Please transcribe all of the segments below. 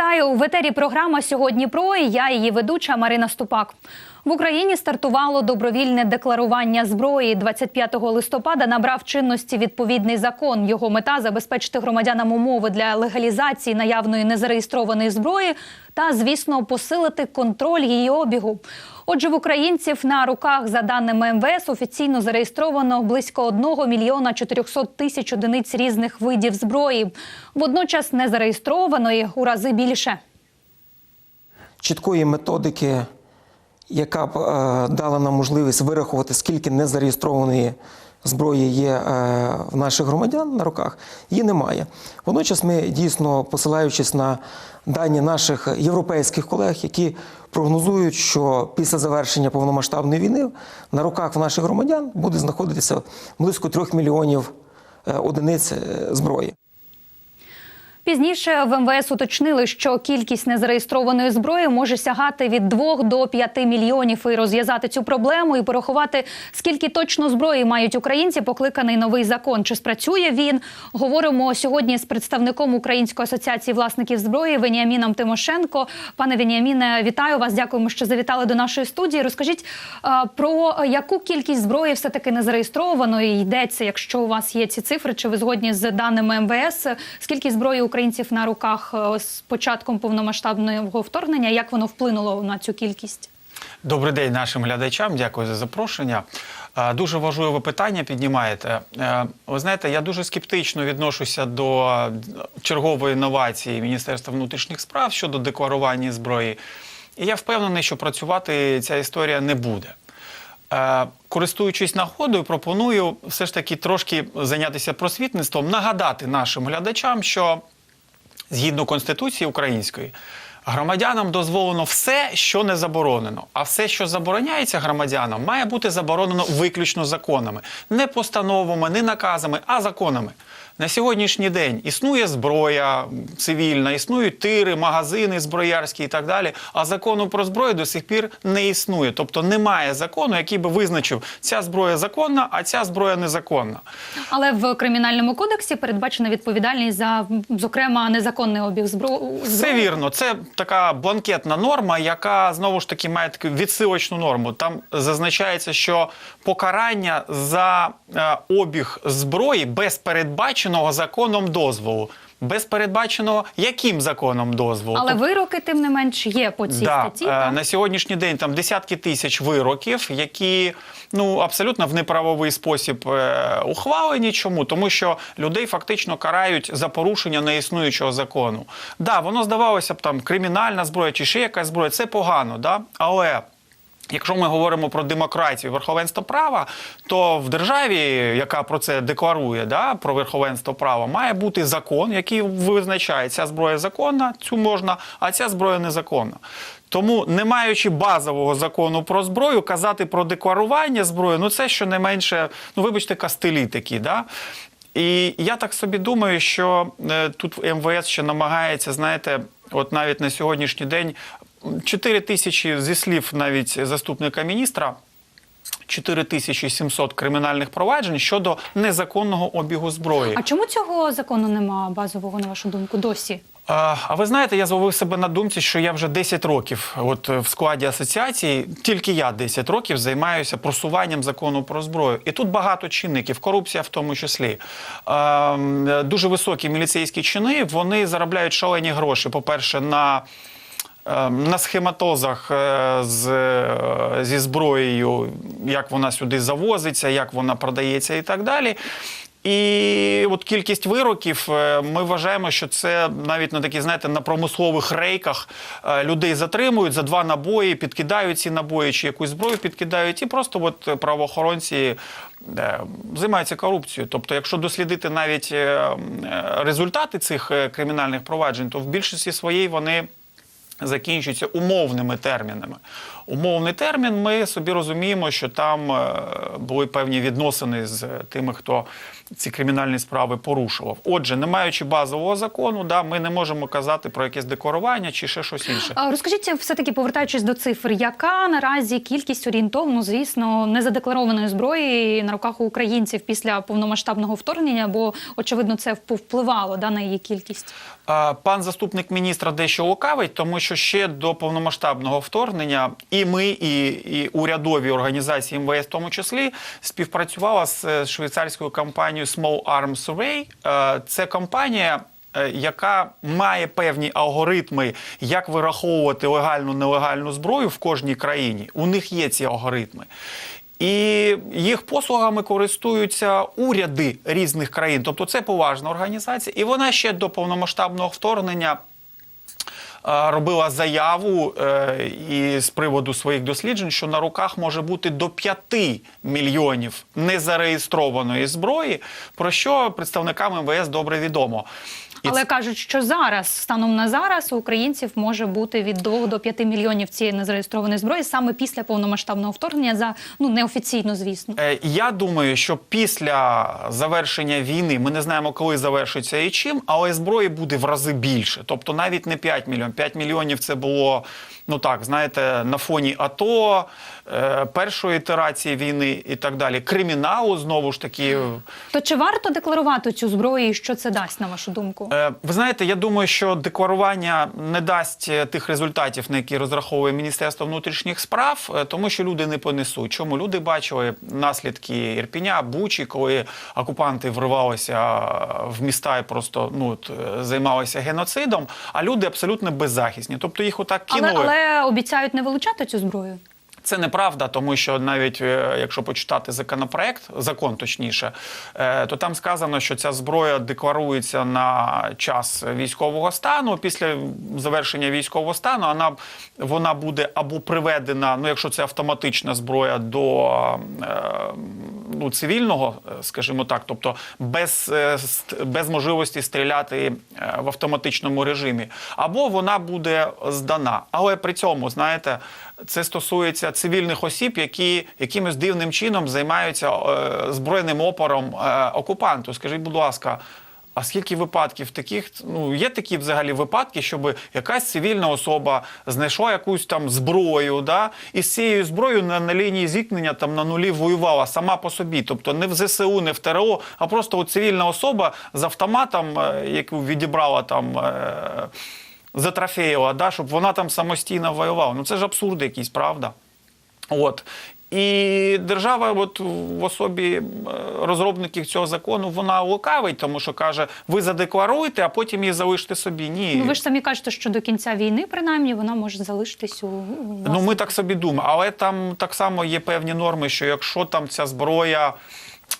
Вітаю в етері. Програма сьогодні про і я її ведуча Марина Ступак. В Україні стартувало добровільне декларування зброї. 25 листопада набрав чинності відповідний закон. Його мета забезпечити громадянам умови для легалізації наявної незареєстрованої зброї та, звісно, посилити контроль її обігу. Отже, в українців на руках, за даними МВС, офіційно зареєстровано близько 1 мільйона 400 тисяч одиниць різних видів зброї. Водночас незареєстрованої у рази більше. чіткої методики, яка б е, дала нам можливість вирахувати, скільки незареєстрованої зброї є е, в наших громадян на руках, її немає. Водночас ми дійсно, посилаючись на дані наших європейських колег, які прогнозують, що після завершення повномасштабної війни на руках в наших громадян буде знаходитися близько трьох мільйонів е, одиниць зброї. Пізніше в МВС уточнили, що кількість незареєстрованої зброї може сягати від 2 до 5 мільйонів. І розв'язати цю проблему і порахувати, скільки точно зброї мають українці, покликаний новий закон. Чи спрацює він? Говоримо сьогодні з представником Української асоціації власників зброї Веніаміном Тимошенко. Пане Веніаміне, вітаю вас. Дякуємо, що завітали до нашої студії. Розкажіть е, про яку кількість зброї все таки незареєстрованої йдеться, якщо у вас є ці цифри, чи ви згодні з даними МВС? Скільки зброї українців на руках е, з початком повномасштабного вторгнення? Як воно вплинуло на цю кількість? Добрий день нашим глядачам. Дякую за запрошення. Е, Дуже важливе питання піднімаєте. Е, Ви знаєте, я дуже скептично відношуся до чергової інновації Міністерства внутрішніх справ щодо декларування зброї. І я впевнений, що працювати ця історія не буде. Користуючись нагодою, пропоную все ж таки трошки зайнятися просвітництвом, нагадати нашим глядачам, що згідно Конституції української, громадянам дозволено все, що не заборонено. А все, що забороняється громадянам, має бути заборонено виключно законами, не постановами, не наказами, а законами. На сьогоднішній день існує зброя цивільна, існують тири, магазини зброярські і так далі. А закону про зброю до сих пір не існує. Тобто немає закону, який би визначив, ця зброя законна, а ця зброя незаконна. Але в кримінальному кодексі передбачена відповідальність за зокрема незаконний обіг збро- Все вірно. Це така бланкетна норма, яка знову ж таки має таку відсилочну норму. Там зазначається, що покарання за е, обіг зброї без передбаченого законом дозволу. Без передбаченого яким законом дозволу? Але Тобто- вироки, тим не менш, є по цій Да, статті. е, так? на сьогоднішній день там десятки тисяч вироків, які ну абсолютно в неправовий спосіб е, ухвалені. Чому? Тому що людей фактично карають за порушення неіснуючого закону. Да, воно здавалося б там кримінальна зброя чи ще якась зброя. Це погано, да? але. Якщо ми говоримо про демократію, верховенство права, то в державі, яка про це декларує, да, про верховенство права, має бути закон, який визначає, ця зброя законна, цю можна, а ця зброя незаконна. Тому, не маючи базового закону про зброю, казати про декларування зброї, ну це щонайменше, ну вибачте, кастелі такі. Да? І я так собі думаю, що е, тут МВС ще намагається, знаєте, от навіть на сьогоднішній день 4 тисячі зі слів навіть заступника міністра. 4700 кримінальних проваджень щодо незаконного обігу зброї. А чому цього закону нема базового, на вашу думку, досі? А, а ви знаєте, я зловив себе на думці, що я вже 10 років, от в складі асоціації, тільки я 10 років займаюся просуванням закону про зброю. І тут багато чинників, корупція в тому числі. А, дуже високі міліцейські чини, вони заробляють шалені гроші. По-перше, на е, на схематозах е, з, е, зі зброєю, як вона сюди завозиться, як вона продається і так далі. І от кількість вироків е, ми вважаємо, що це навіть на такі, знаєте, на промислових рейках людей затримують за два набої, підкидають ці набої чи якусь зброю підкидають, і просто от правоохоронці займаються корупцією. Тобто, якщо дослідити навіть результати цих кримінальних проваджень, то в більшості своєї вони закінчуються умовними термінами. Умовний термін, ми собі розуміємо, що там е, були певні відносини з тими, хто ці кримінальні справи порушував. Отже, не маючи базового закону, да, ми не можемо казати про якесь декларування чи ще щось інше. А Розкажіть, все таки повертаючись до цифр, яка наразі кількість орієнтовно, звісно, незадекларованої зброї на руках у українців після повномасштабного вторгнення? Бо очевидно це впливало да, на її кількість. Пан заступник міністра дещо лукавить, тому що ще до повномасштабного вторгнення і ми, і, і урядові організації МВС, в тому числі, співпрацювала з е, швейцарською компанією Small Arms Array. Е, Це компанія. е, Яка має певні алгоритми, як вираховувати легальну нелегальну зброю в кожній країні? У них є ці алгоритми. І їх послугами користуються уряди різних країн. Тобто це поважна організація, і вона ще до повномасштабного вторгнення. Е, Робила заяву е, і з приводу своїх досліджень, що на руках може бути до 5 мільйонів незареєстрованої зброї, про що представникам МВС добре відомо. Але кажуть, що зараз, станом на зараз, у українців може бути від 2 до 5 мільйонів цієї незареєстрованої зброї саме після повномасштабного вторгнення за ну неофіційно, звісно. Е, Я думаю, що після завершення війни ми не знаємо, коли завершиться і чим, але зброї буде в рази більше. Тобто навіть не 5 мільйонів. 5 мільйонів це було, ну так, знаєте, на фоні АТО, е, першої ітерації війни і так далі. Криміналу знову ж таки. То чи варто декларувати цю зброю і що це дасть, на вашу думку? Е, Ви знаєте, я думаю, що декларування не дасть е, тих результатів, на які розраховує Міністерство внутрішніх справ, е, тому що люди не понесуть. Чому люди бачили наслідки Ірпіня, Бучі, коли окупанти вривалися в міста і просто ну от, займалися геноцидом, а люди абсолютно беззахисні. Тобто їх отак Але, але обіцяють не вилучати цю зброю. Це неправда, тому що навіть е, якщо почитати законопроект, закон точніше, е, то там сказано, що ця зброя декларується на час військового стану. Після завершення військового стану вона, вона буде або приведена, ну якщо це автоматична зброя, до е, ну, цивільного, е, скажімо так, тобто без, е, без можливості стріляти е, в автоматичному режимі, або вона буде здана. Але при цьому, знаєте, це стосується цивільних осіб, які якимось дивним чином займаються збройним опором окупанту. Скажіть, будь ласка. А скільки випадків таких? Ну є такі взагалі випадки, щоб якась цивільна особа знайшла якусь там зброю, да, і з цією зброєю на, на лінії зіткнення там на нулі воювала сама по собі. Тобто не в ЗСУ, не в ТРО, а просто от цивільна особа з автоматом, е, яку відібрала там. Е, затрофеїла, да, щоб вона там самостійно воювала. Ну це ж абсурд якийсь, правда? От. І держава, от в особі е, розробників цього закону, вона лукавить, тому що каже: ви задекларуєте, а потім її залишите собі. Ні. Ну ви ж самі кажете, що до кінця війни, принаймні, вона може залишитись у, вас. Ну, ми так собі думаємо, але там так само є певні норми, що якщо там ця зброя.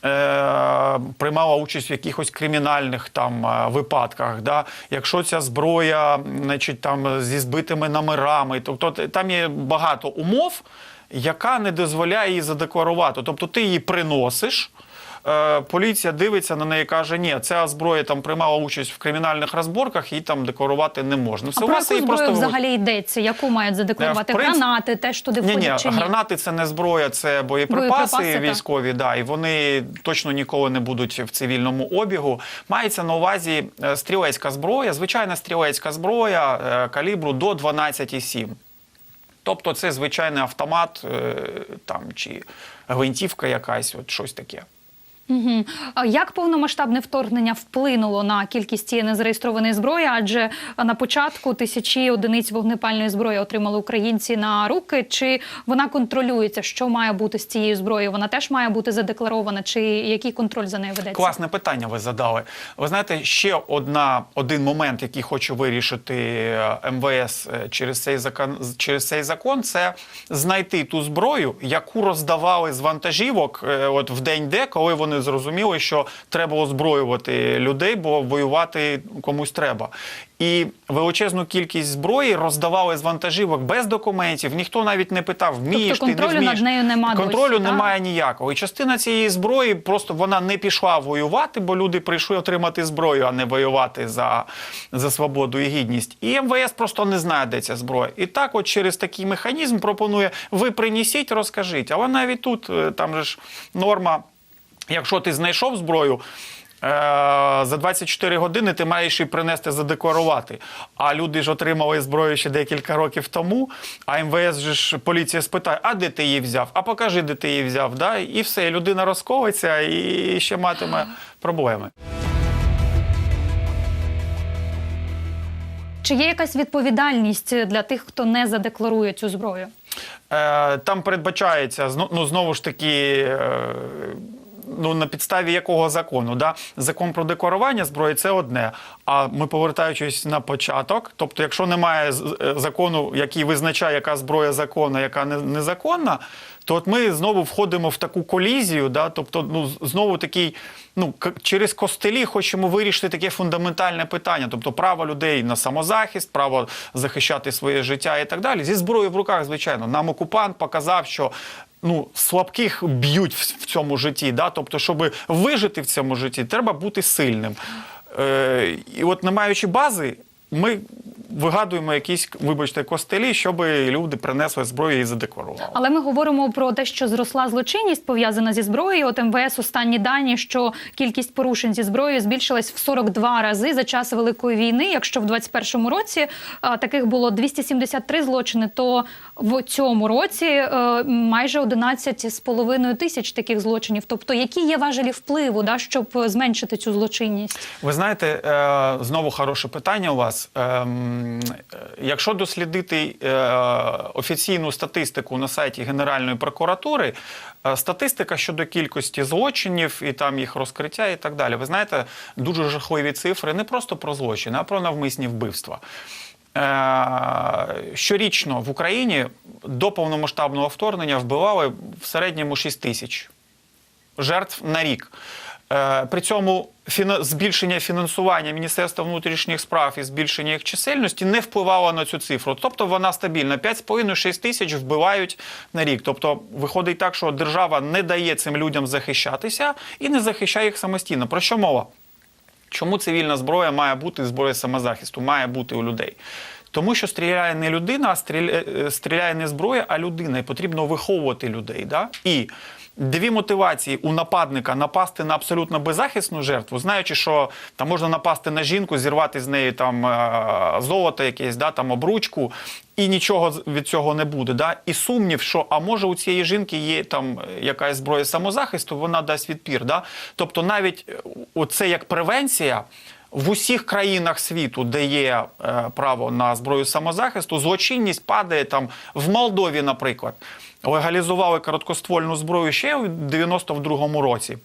Е, приймала участь в якихось кримінальних там е, випадках, да? якщо ця зброя значить, там, зі збитими номерами, тобто там є багато умов, яка не дозволяє її задекларувати. Тобто ти її приносиш. е, Поліція дивиться на неї і каже, ні, ця зброя там приймала участь в кримінальних розборках, її там декларувати не можна. а про яку зброю просто взагалі йдеться? Яку мають задекларувати? Е, принцип- Гранати, теж туди ні, ні, входять чи ні? гранати це не зброя, це боєприпаси, Боєприпаси, військові, да, і вони точно ніколи не будуть в цивільному обігу. Мається на увазі е, стрілецька зброя, звичайна стрілецька зброя калібру до 12,7. Тобто це звичайний автомат е, там, чи гвинтівка якась, от щось таке. Мгм. А Як повномасштабне вторгнення вплинуло на кількість цієї незареєстрованої зброї? Адже на початку тисячі одиниць вогнепальної зброї отримали українці на руки. Чи вона контролюється? Що має бути з цією зброєю? Вона теж має бути задекларована? Чи який контроль за нею ведеться? Класне питання ви задали. Ви знаєте, ще одна, один момент, який хочу вирішити е, МВС е, через цей закон, через цей закон, це знайти ту зброю, яку роздавали з вантажівок е, от в день Д, коли вони вони зрозуміли, що треба озброювати людей, бо воювати комусь треба. І величезну кількість зброї роздавали з вантажівок без документів. Ніхто навіть не питав, вмієш ти, не Тобто вмієш. над нею нема Контролю досі, так? немає ніякого. І частина цієї зброї просто вона не пішла воювати, бо люди прийшли отримати зброю, а не воювати за, за свободу і гідність. І МВС просто не знає, де ця зброя. І так, от через такий механізм пропонує: ви принесіть, розкажіть. Але навіть тут е, там же ж норма, якщо ти знайшов зброю. е, За 24 години ти маєш її принести задекларувати. А люди ж отримали зброю ще декілька років тому. А МВС же ж поліція спитає, а де ти її взяв? А покажи, де ти її взяв. Да? І все, людина розковиться і ще матиме проблеми. Чи є якась відповідальність для тих, хто не задекларує цю зброю? Е, Там передбачається ну, знову ж таки. Ну, на підставі якого закону? Да? Закон про декларування зброї це одне. А ми повертаючись на початок, тобто, якщо немає е, закону, який визначає, яка зброя законна, яка не- незаконна, то от ми знову входимо в таку колізію, да? тобто, ну, знову такий, ну, через костелі хочемо вирішити таке фундаментальне питання, тобто право людей на самозахист, право захищати своє життя і так далі. Зі зброєю в руках, звичайно, нам окупант показав, що. Ну, слабких б'ють в, цьому житті. Да? Тобто, щоб вижити в цьому житті, треба бути сильним. Е, і от, не маючи бази, ми вигадуємо якісь, вибачте, костелі, щоб люди принесли зброю і задекларували. Але ми говоримо про те, що зросла злочинність пов'язана зі зброєю. От МВС останні дані, що кількість порушень зі зброєю збільшилась в 42 рази за час великої війни. Якщо в 21-му році а, таких було 273 злочини, то в цьому році е, майже 11,5 тисяч таких злочинів. Тобто, які є важелі впливу, да, щоб зменшити цю злочинність? Ви знаєте, е, знову хороше питання у вас. Е, Якщо дослідити е, офіційну статистику на сайті Генеральної прокуратури, е, статистика щодо кількості злочинів і там їх розкриття і так далі. Ви знаєте, дуже жахливі цифри не просто про злочини, а про навмисні вбивства. Щорічно в Україні до повномасштабного вторгнення вбивали в середньому 6 тисяч жертв на рік. Е, При цьому збільшення фінансування Міністерства внутрішніх справ і збільшення їх чисельності не впливало на цю цифру. Тобто вона стабільна. 5,5-6 тисяч вбивають на рік. Тобто виходить так, що держава не дає цим людям захищатися і не захищає їх самостійно. Про що мова? Чому цивільна зброя має бути зброя самозахисту, має бути у людей? Тому що стріляє не людина, а е, стріляє не зброя, а людина. І потрібно виховувати людей. Да? І дві мотивації у нападника напасти на абсолютно беззахисну жертву, знаючи, що там можна напасти на жінку, зірвати з неї там е, золото якесь, да, там обручку, і нічого від цього не буде. Да? І сумнів, що а може у цієї жінки є там е, якась зброя самозахисту, вона дасть відпір. Да? Тобто навіть е, оце як превенція. В усіх країнах світу, де є е, право на зброю самозахисту, злочинність падає там в Молдові, наприклад, легалізували короткоствольну зброю ще у 92-му році.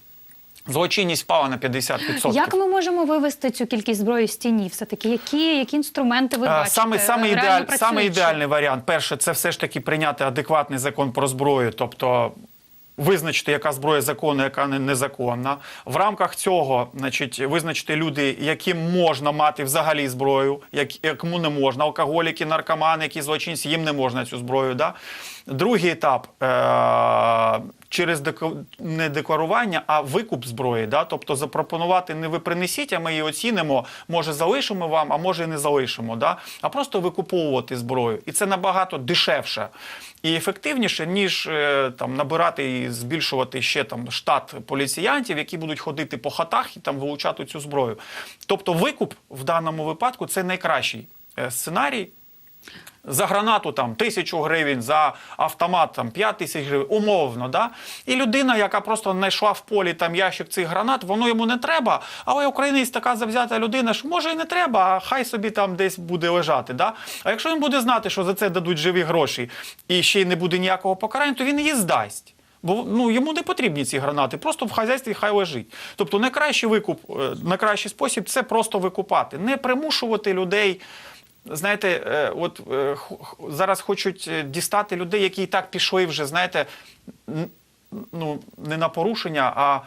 Злочинність впала на 50%. Як ми можемо вивести цю кількість зброї з тіні? Все таки, які, які інструменти ви Е, бачите? Саме, саме, ідеаль, саме ідеальний варіант. Перше, це все ж таки прийняти адекватний закон про зброю, тобто визначити, яка зброя законна, яка незаконна. В рамках цього, значить, визначити люди, яким можна мати взагалі зброю, як, якому не можна. Алкоголіки, наркомани, які злочинці, їм не можна цю зброю. Да? Другий етап. Е- Через не декларування, а викуп зброї, да? тобто запропонувати не ви принесіть, а ми її оцінимо, може залишимо вам, а може і не залишимо, да? а просто викуповувати зброю. І це набагато дешевше і ефективніше, ніж е, там набирати і збільшувати ще там штат поліціянтів, які будуть ходити по хатах і там вилучати цю зброю. Тобто, викуп в даному випадку це найкращий е, сценарій. За гранату там тисячу гривень, за автомат там 5 тисяч гривень, умовно. Да? І людина, яка просто знайшла в полі там ящик цих гранат, воно йому не треба. Але українець така завзята людина, що може і не треба, а хай собі там десь буде лежати. Да? А якщо він буде знати, що за це дадуть живі гроші і ще й не буде ніякого покарання, то він її здасть. Бо ну, йому не потрібні ці гранати, просто в хазяйстві хай лежить. Тобто найкращий викуп, е, найкращий спосіб це просто викупати, не примушувати людей. Знаєте, е, от е, зараз хочуть е, дістати людей, які і так пішли вже, знаєте, ну, не на порушення, а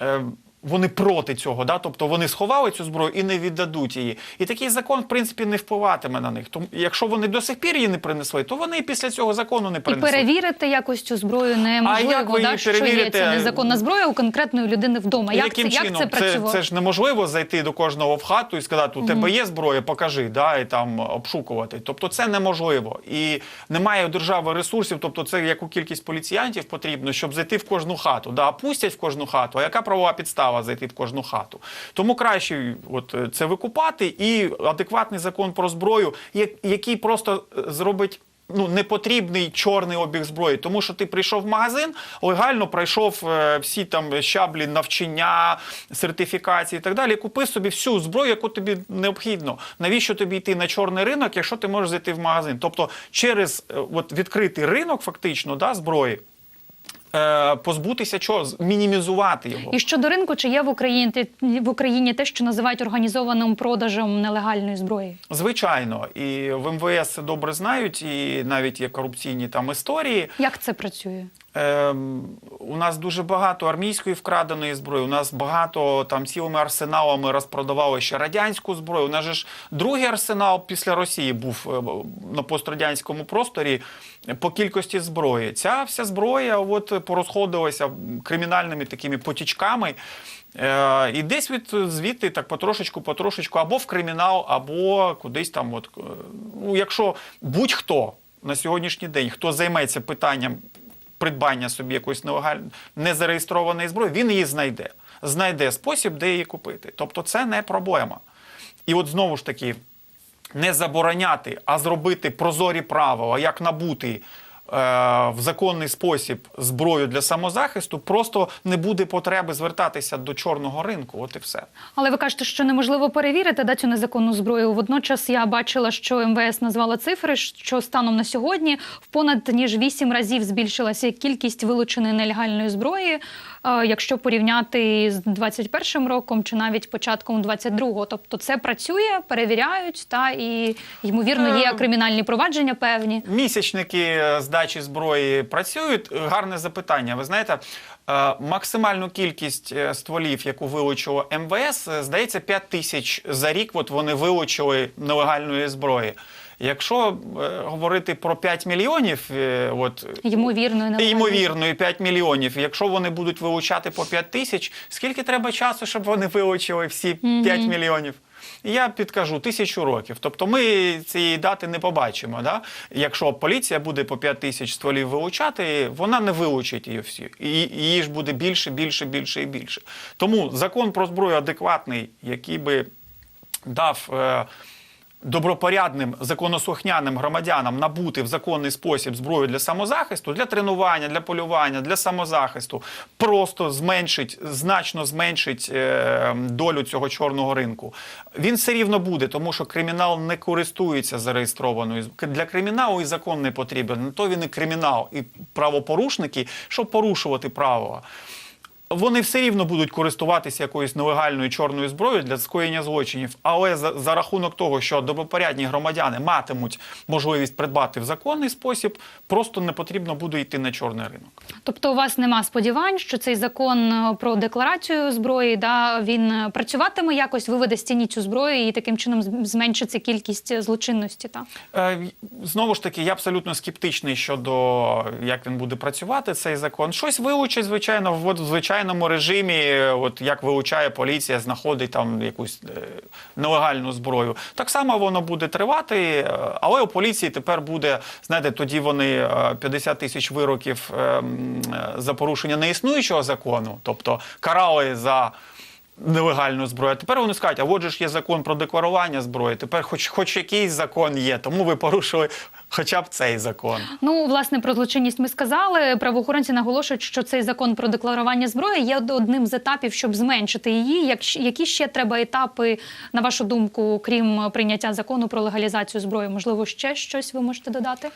е, вони проти цього, да? тобто вони сховали цю зброю і не віддадуть її. І такий закон, в принципі, не впливатиме на них. Тому, якщо вони до сих пір її не принесли, то вони і після цього закону не І перевірити якось цю зброю неможливо, як ви да, що є ця незаконна зброя у конкретної людини вдома. Як Яким це, чином? це це, працювало? це ж неможливо зайти до кожного в хату і сказати, у тебе є зброя, покажи, да, і там обшукувати. Тобто це неможливо. І немає у держави ресурсів, тобто це яку кількість поліціянтів потрібно, щоб зайти в кожну хату. Да, пустять в кожну хату, а яка правова підстава зайти в кожну хату? Тому краще от, е, це викупати і адекватний закон про зброю, який просто е, зробить ну, непотрібний чорний обіг зброї, тому що ти прийшов в магазин, легально пройшов е, всі там щаблі навчання, сертифікації і так далі. Купи собі всю зброю, яку тобі необхідно. Навіщо тобі йти на чорний ринок, якщо ти можеш зайти в магазин? Тобто, через от, відкритий ринок, фактично, да, зброї. Е, Позбутися чого? Мінімізувати його. І щодо ринку, чи є в Україні в Україні те, що називають організованим продажем нелегальної зброї? Звичайно, і в МВС це добре знають, і навіть є корупційні там історії. Як це працює? Ем, у нас дуже багато армійської вкраденої зброї. У нас багато там цілими арсеналами розпродавали ще радянську зброю. У нас же ж другий арсенал після Росії був е, на пострадянському просторі по кількості зброї. Ця вся зброя от порозходилася кримінальними такими потічками. Е, і десь від звідти так потрошечку, потрошечку, або в кримінал, або кудись там. От, е, ну, якщо будь-хто на сьогоднішній день, хто займеться питанням придбання собі якоїсь нелегальної незареєстрованої зброї, він її знайде. Знайде спосіб, де її купити. Тобто це не проблема. І от знову ж таки, не забороняти, а зробити прозорі правила, як набути в законний спосіб зброю для самозахисту, просто не буде потреби звертатися до чорного ринку. От і все. Але ви кажете, що неможливо перевірити да, цю незаконну зброю. Водночас я бачила, що МВС назвала цифри, що станом на сьогодні в понад ніж вісім разів збільшилася кількість вилученої нелегальної зброї, е, якщо порівняти з 21 роком чи навіть початком 22-го. Тобто це працює, перевіряють, та і ймовірно є Е, кримінальні провадження певні. Місячники е, здачі зброї працюють. Е, Гарне запитання. Ви знаєте, е, максимальну кількість е, стволів, яку вилучило МВС, е, здається, 5 тисяч за рік. От вони вилучили нелегальної зброї. Якщо е, говорити про 5 мільйонів, е, от Ймовірно. Ймовірно, 5 мільйонів. Якщо вони будуть вилучати по 5 тисяч, скільки треба часу, щоб вони вилучили всі 5 мільйонів? Я підкажу тисячу років. Тобто ми цієї дати не побачимо. Да? Якщо поліція буде по 5 тисяч стволів вилучати, вона не вилучить її всі. І її ж буде більше, більше, більше і більше. Тому закон про зброю адекватний, який би дав. Е, добропорядним законослухняним громадянам набути в законний спосіб зброю для самозахисту, для тренування, для полювання, для самозахисту, просто зменшить, значно зменшить е, долю цього чорного ринку. Він все рівно буде, тому що кримінал не користується зареєстрованою. Для криміналу і закон не потрібен. То він і кримінал, і правопорушники, щоб порушувати право вони все рівно будуть користуватися якоюсь нелегальною чорною зброєю для скоєння злочинів, але за, за рахунок того, що добропорядні громадяни матимуть можливість придбати в законний спосіб, просто не потрібно буде йти на чорний ринок. Тобто у вас нема сподівань, що цей закон е, про декларацію зброї да він працюватиме якось, виведе з тіні цю зброю і таким чином зменшиться кількість злочинності. Та Е, Знову ж таки, я абсолютно скептичний щодо як він буде працювати цей закон. Щось вилучить, звичайно, в в звичайному режимі, е, от як вилучає поліція, знаходить там якусь е, нелегальну зброю. Так само воно буде тривати, е, але у поліції тепер буде, знаєте, тоді вони е, 50 тисяч вироків е, м, е, за порушення неіснуючого закону, тобто карали за нелегальну зброю. Тепер вони скажуть, а от же ж є закон про декларування зброї. Тепер хоч, хоч якийсь закон є, тому ви порушили хоча б цей закон. ну власне про злочинність ми сказали. Правоохоронці наголошують, що цей закон про декларування зброї є одним з етапів, щоб зменшити її. Як які ще треба етапи, на вашу думку, крім прийняття закону про легалізацію зброї? Можливо, ще щось ви можете додати?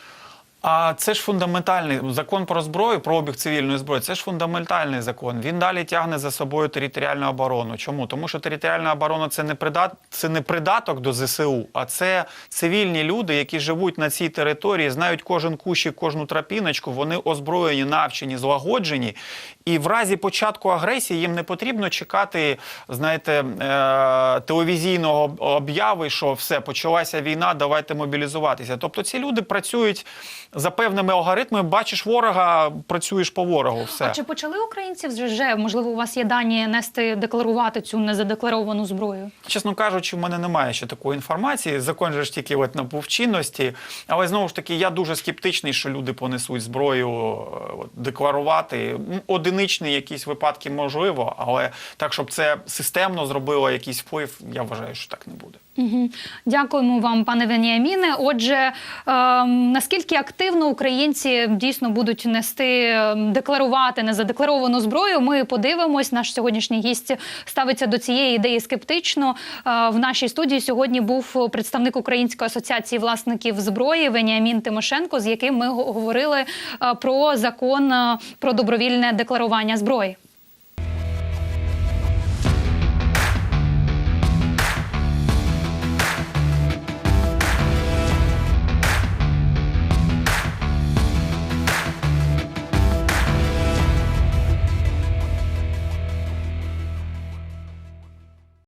А це ж фундаментальний закон про зброю, про обіг цивільної зброї. Це ж фундаментальний закон. Він далі тягне за собою територіальну оборону. Чому? Тому що територіальна оборона це не придат, це не придаток до ЗСУ, а це цивільні люди, які живуть на цій території, знають кожен кущик, кожну тропіночку. Вони озброєні, навчені, злагоджені. І в разі початку агресії їм не потрібно чекати, знаєте, е, телевізійного обяви, що все почалася війна, давайте мобілізуватися. Тобто ці люди працюють за певними алгоритмами. Бачиш ворога, працюєш по ворогу. Все А чи почали українці вже можливо у вас є дані нести декларувати цю незадекларовану зброю? Чесно кажучи, в мене немає ще такої інформації. Закон же ж тільки от набув чинності. Але знову ж таки, я дуже скептичний, що люди понесуть зброю е, от, декларувати. Одиничні якісь випадки можливо, але так, щоб це системно зробило якийсь вплив, я вважаю, що так не буде. Дякуємо вам, пане Веніаміне. Отже, е, наскільки активно українці дійсно будуть нести е, декларувати незадекларовану зброю? Ми подивимось. Наш сьогоднішній гість ставиться до цієї ідеї скептично. Е, в нашій студії сьогодні був представник Української асоціації власників зброї Веніамін Тимошенко, з яким ми говорили е, про закон е, про добровільне декларування зброї.